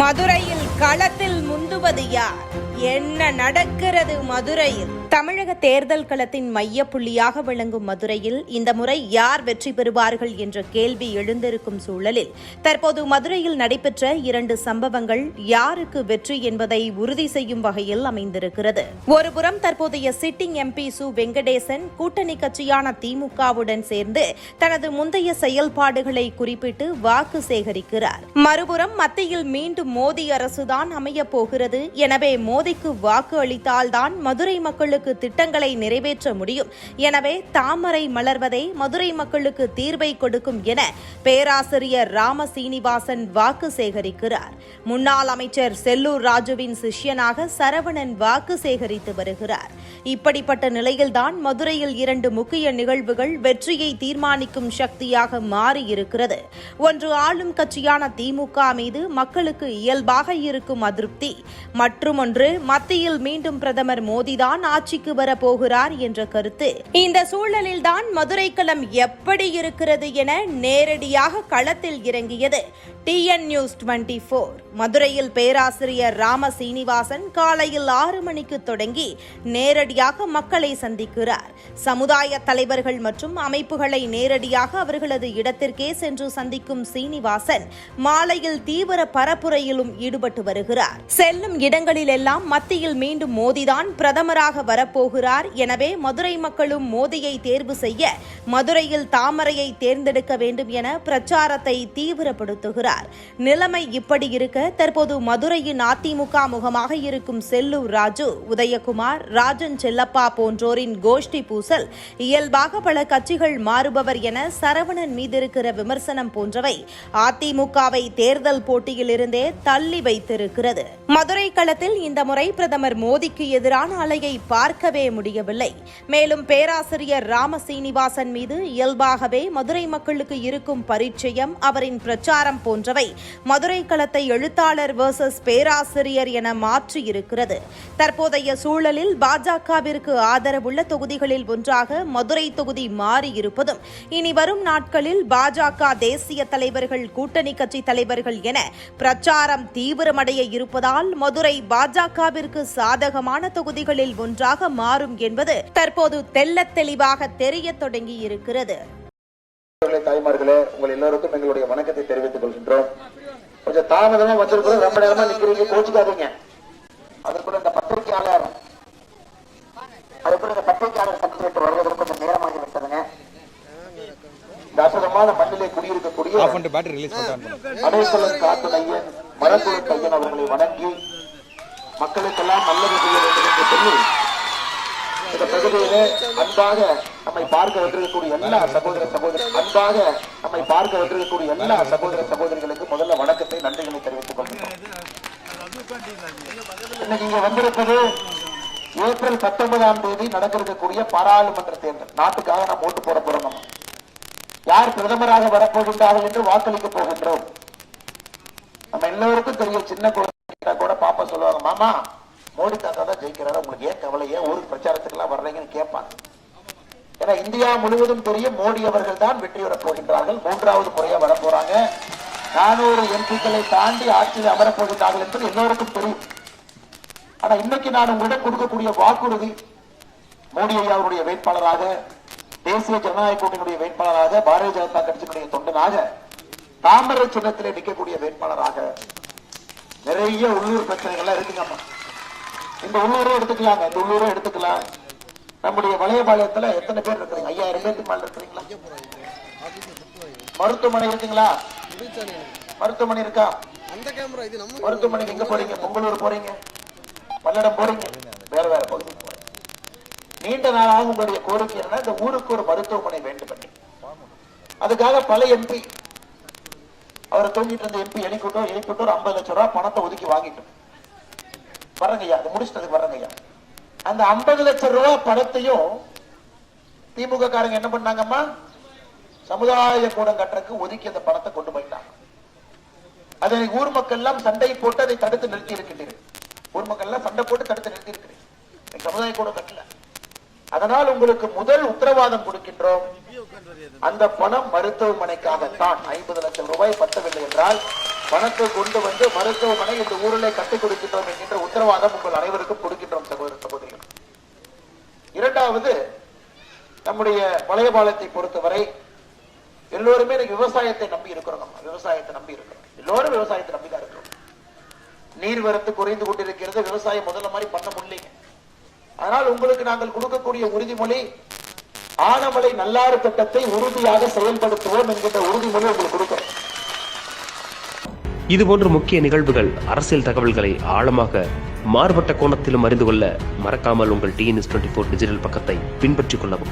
மதுரையில் களத்தில் முந்துவது யார்? என்ன நடக்கிறது மதுரையில்? தமிழக தேர்தல் களத்தின் மைய புள்ளியாக விளங்கும் மதுரையில் இந்த முறை யார் வெற்றி பெறுவார்கள் என்ற கேள்வி எழுந்திருக்கும் சூழலில் தற்போது மதுரையில் நடைபெற்ற இரண்டு சம்பவங்கள் யாருக்கு வெற்றி என்பதை உறுதி செய்யும் வகையில் அமைந்திருக்கிறது. ஒருபுறம் தற்போதைய சிட்டிங் எம்பி சு. வெங்கடேசன் கூட்டணி கட்சியான திமுகவுடன் சேர்ந்து தனது முந்தைய செயல்பாடுகளை குறிப்பிட்டு வாக்கு சேகரிக்கிறார். மறுபுறம் மத்தியில் மீண்டும் மோடி அரசுதான் அமையப் போகிறது. எனவே மோடிக்கு வாக்கு அளித்தால்தான் மதுரை மக்களுக்கு திட்டங்களை நிறைவேற்ற முடியும். எனவே தாமரை மலர்வதே மதுரை மக்களுக்கு தீர்வை கொடுக்கும் என பேராசிரியர் ராம சீனிவாசன் வாக்கு சேகரிக்கிறார். முன்னாள் அமைச்சர் செல்லூர் ராஜுவின் சிஷ்யனாக சரவணன் வாக்கு சேகரித்து வருகிறார். இப்படிப்பட்ட நிலையில்தான் மதுரையில் இரண்டு முக்கிய நிகழ்வுகள் வெற்றியை தீர்மானிக்கும் சக்தியாக மாறியிருக்கிறது. ஒன்று ஆளும் கட்சியான திமுக மீது மக்களுக்கு இயல்பாக இருக்கும் அதிருப்தி மற்றுமொன்று மத்தியில் மீண்டும் பிரதமர் மோடிதான் ஆட்சிக்கு வரப்போகிறார் என்ற கருத்து. இந்த சூழலில்தான் மதுரை களம் எப்படி இருக்கிறது என நேரடியாக களத்தில் இறங்கியது. டிஎன் நியூஸ் டுவெண்டி போர் மதுரையில் பேராசிரியர் ராம சீனிவாசன் காலையில் ஆறு மணிக்கு தொடங்கி நேரடியாக மக்களை சந்திக்கிறார். சமுதாய தலைவர்கள் மற்றும் அமைப்புகளை நேரடியாக அவர்களது இடத்திற்கே சென்று சந்திக்கும் சீனிவாசன் மாலையில் தீவிர பரப்புரையிலும் ஈடுபட்டு வருகிறார். செல்லும் இடங்களிலெல்லாம் மத்தியில் மீண்டும் மோடிதான் பிரதமராக வரப்போகிறார். எனவே மதுரை மக்களும் மோடியை தேர்வு செய்ய மதுரையில் தாமரையை தேர்ந்தெடுக்க வேண்டும் என பிரச்சாரத்தை தீவிரப்படுத்துகிறார். நிலைமை இப்படி இருக்க தற்போது மதுரையின் அதிமுக முகமாக இருக்கும் செல்லூர் ராஜு உதயகுமார் ராஜன் செல்லப்பா போன்றோரின் கோஷ்டி பூசல் இயல்பாக பல கட்சிகள் மாறுபவர் என சரவணன் மீது இருக்கிற விமர்சனம் போன்றவை அதிமுகவை தேர்தல் போட்டியிலிருந்தே தள்ளி வைத்திருக்கிறது. மதுரை களத்தில் இந்த முறை முறை பிரதமர் மோடிக்கு எதிரான அலையை பார்க்கவே முடியவில்லை. மேலும் பேராசிரியர் ராம சீனிவாசன் மீது இயல்பாகவே மதுரை மக்களுக்கு இருக்கும் பரிச்சயம் அவரின் பிரச்சாரம் போன்றவை மதுரை களத்தை எழுத்தாளர் வர்சஸ் பேராசிரியர் என மாற்றியிருக்கிறது. தற்போதைய சூழலில் பாஜகவிற்கு ஆதரவுள்ள தொகுதிகளில் ஒன்றாக மதுரை தொகுதி மாறியிருப்பதும் இனி வரும் நாட்களில் பாஜக தேசிய தலைவர்கள் கூட்டணி கட்சி தலைவர்கள் என பிரச்சாரம் தீவிரமடைய இருப்பதால் மதுரை பாஜக பாஜகவிற்கு சாதகமான தொகுதிகளில் ஒன்றாக மாறும் என்பது தற்போது தெள்ளத் தெளிவாக தெரியத் தொடங்கி இருக்கிறது தாய்மார்களே உங்கள் எல்லோருக்கும் எங்களுடைய வணக்கத்தை தெரிவித்துக் கொள்கின்றோம். கொஞ்சம் தாமதமா வந்திருக்கிறோம் ரொம்ப நேரமா நிக்கிறீங்க கோச்சுக்காதீங்க. அதற்குள்ள இந்த பத்திரிகையாளர் அதுக்குள்ள இந்த பத்திரிகையாளர் சர்டிபிகேட் வருவதற்கு கொஞ்சம் நேரமாகி விட்டதுங்க. இந்த அற்புதமான மண்ணிலே குடியிருக்கக்கூடிய ஆஃப் பண்ணிட்டு பேட்டரி ரிலீஸ் பண்ணிட்டு அடைக்கலம் காத்து நையன் மரக்குழு பையன் அவர்களை வணங்கி மக்களுக்கெல்லாம் நல்லது செய்ய வேண்டும் என்று சொல்லி இந்த பகுதியிலே அன்பாக நம்மை பார்க்க வந்திருக்கக்கூடிய எல்லா சகோதர சகோதரி அன்பாக நம்மை பார்க்க வந்திருக்கக்கூடிய எல்லா சகோதர சகோதரிகளுக்கு முதல்ல வணக்கத்தை நன்றிகளை தெரிவித்துக் கொள்கிறோம் இன்னைக்கு இங்க வந்திருப்பது ஏப்ரல் பத்தொன்பதாம் தேதி நடந்திருக்கக்கூடிய பாராளுமன்ற தேர்தல். நாட்டுக்காக நாம் ஓட்டு போட போறோம் நம்ம. யார் பிரதமராக வரப்போகின்றார்கள் என்று வாக்களிக்க போகின்றோம். நம்ம எல்லோருக்கும் தெரியும் சின்ன குழந்தை கூட பாப்பா சொல்லுவாங்க மாமா மோடி தாத்தா தான் ஜெயிக்கிறாரு. உங்களுக்கு ஏன் கவலை? ஏன் ஊருக்கு பிரச்சாரத்துக்கெல்லாம் வர்றீங்கன்னு கேட்பாங்க. ஏன்னா இந்தியா முழுவதும் தெரியும் மோடி அவர்கள் தான் வெற்றி பெறப் போகின்றார்கள். மூன்றாவது முறையாக வரப்போறாங்க நானூறு எம்பிக்களை தாண்டி ஆட்சியில் அமரப்போகின்றார்கள் என்பது எல்லோருக்கும் தெரியும். ஆனா இன்னைக்கு நான் உங்களிடம் கொடுக்கக்கூடிய வாக்குறுதி மோடி ஐயா அவருடைய வேட்பாளராக தேசிய ஜனநாயக கூட்டணியுடைய வேட்பாளராக பாரதிய ஜனதா கட்சியினுடைய தொண்டனாக தாமரை சின்னத்திலே நிற்கக்கூடிய வேட்பாளராக நிறைய உள்ளூர் பிரச்சனைகள்லாம் இருக்குங்கம்மா. இந்த உள்ளூரும் எடுத்துக்கலாங்க. இந்த உள்ளூரும் எடுத்துக்கலாம். நம்முடைய வளையபாளையத்துல எத்தனை பேர் இருக்கிறீங்க? ஐயாயிரம் பேருக்கு மேல இருக்கிறீங்களா? மருத்துவமனை இருக்குங்களா? மருத்துவமனை இருக்கா? அந்த கேமரா மருத்துவமனைக்கு எங்க போறீங்க? பொங்கலூர் போறீங்க? பல்லடம் போறீங்க? வேற வேற பகுதி போறீங்க. நீண்ட நாளாக உங்களுடைய கோரிக்கை என்னன்னா இந்த ஊருக்கு ஒரு மருத்துவமனை வேண்டும் என்று அதுக்காக பல எம்பி அவரை தூங்கிட்டு இருந்த எம்பி எலிக்கூட்டம் எலிக்கூட்டம் ஒரு ஐம்பது லட்சம் ரூபாய் பணத்தை ஒதுக்கி வாங்கிட்டு வரங்கய்யா அது முடிச்சிட்டதுக்கு வரங்கய்யா அந்த ஐம்பது லட்சம் ரூபாய் பணத்தையும் திமுக காரங்க என்ன பண்ணாங்கம்மா? சமுதாய கூடம் கட்டுறதுக்கு ஒதுக்கி அந்த பணத்தை கொண்டு போயிட்டாங்க. அதை ஊர் மக்கள் எல்லாம் சண்டை போட்டு அதை தடுத்து நிறுத்தி இருக்கின்றீர்கள் ஊர் மக்கள் எல்லாம் சண்டை போட்டு தடுத்து நிறுத்தி இருக்கிறேன் சமுதாய கூட கட்டல. அதனால் உங்களுக்கு முதல் உத்தரவாதம் கொடுக்கின்றோம். அந்த பணம் மருத்துவமனைக்காகத்தான். ஐம்பது லட்சம் ரூபாய் பத்தவில்லை என்றால் பணத்தை கொண்டு வந்து மருத்துவமனை இந்த ஊரிலே கட்டிக் கொடுக்கின்றோம் என்கின்ற உத்தரவாதம் உங்கள் அனைவருக்கும் கொடுக்கின்றோம் சகோதர சகோதரிகள். இரண்டாவது நம்முடைய வளையபாலத்தை பொறுத்தவரை எல்லோருமே விவசாயத்தை நம்பி இருக்கிறோம் நம்ம. விவசாயத்தை நம்பி இருக்கிறோம். எல்லோரும் விவசாயத்தை நம்பி தான் இருக்கிறோம். நீர்வரத்து குறைந்து கொண்டிருக்கிறது. விவசாயம் முதல்ல மாதிரி பண்ண முடியலைங்க. அதனால் உங்களுக்கு நாங்கள் கொடுக்கக்கூடிய உறுதிமொழி ஆனமலை நல்லாறு திட்டத்தை உறுதியாக செயல்படுத்துவோம் என்கின்ற உறுதிமொழி உங்களுக்கு கொடுக்கிறோம். இதுபோன்ற முக்கிய நிகழ்வுகள் அரசியல் தகவல்களை ஆழமாக மாறுபட்ட கோணத்திலும் அறிந்து கொள்ள மறக்காமல் உங்கள் டிஎன்எஸ் டுவெண்ட்டி ஃபோர் டிஜிட்டல் பக்கத்தை பின்பற்றிக் கொள்ளவும்.